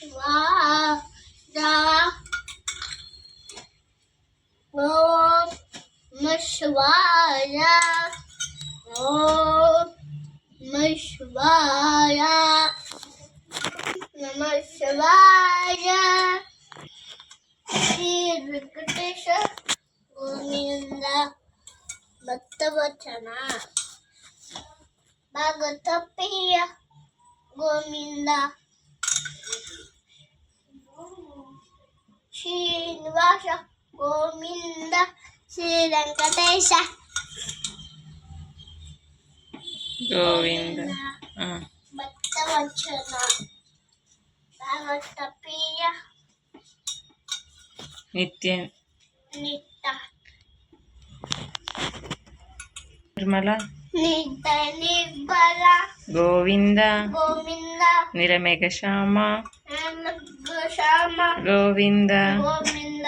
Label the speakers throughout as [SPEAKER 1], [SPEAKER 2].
[SPEAKER 1] lá da مشوايا مشوايا مشوايا Shri Venkatesha Govinda భక్తవచన భగత ప్రియ గోవింద శ్రీనివాస గోవింద శ్రీ వెంకటేశ
[SPEAKER 2] గోవింద
[SPEAKER 1] భక్తవచన భగత ప్రియ
[SPEAKER 2] నిత్య
[SPEAKER 1] నిత్య
[SPEAKER 2] నిర్మల
[SPEAKER 1] నిత్య నిర్బల
[SPEAKER 2] గోవింద
[SPEAKER 1] గోవింద
[SPEAKER 2] నిరమేఘ శ్యామ
[SPEAKER 1] శ్యామ
[SPEAKER 2] గోవింద
[SPEAKER 1] గోవింద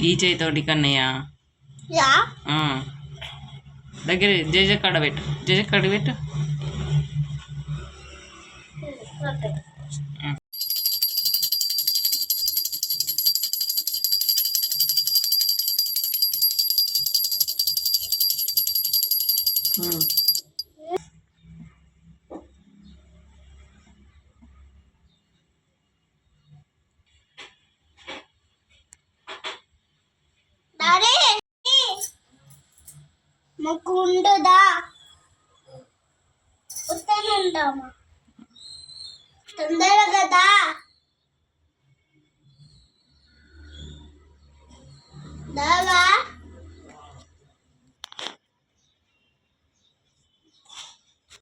[SPEAKER 2] ఈ చేతితోటి కన్నయ్య
[SPEAKER 1] యా
[SPEAKER 2] ఆ. దగ్గర జేజ కాడ పెట్టు జేజ కాడ పెట్టు
[SPEAKER 1] ఓకే నాకు ఉండదా ఉత్తరం ఉంటామా తొందరగా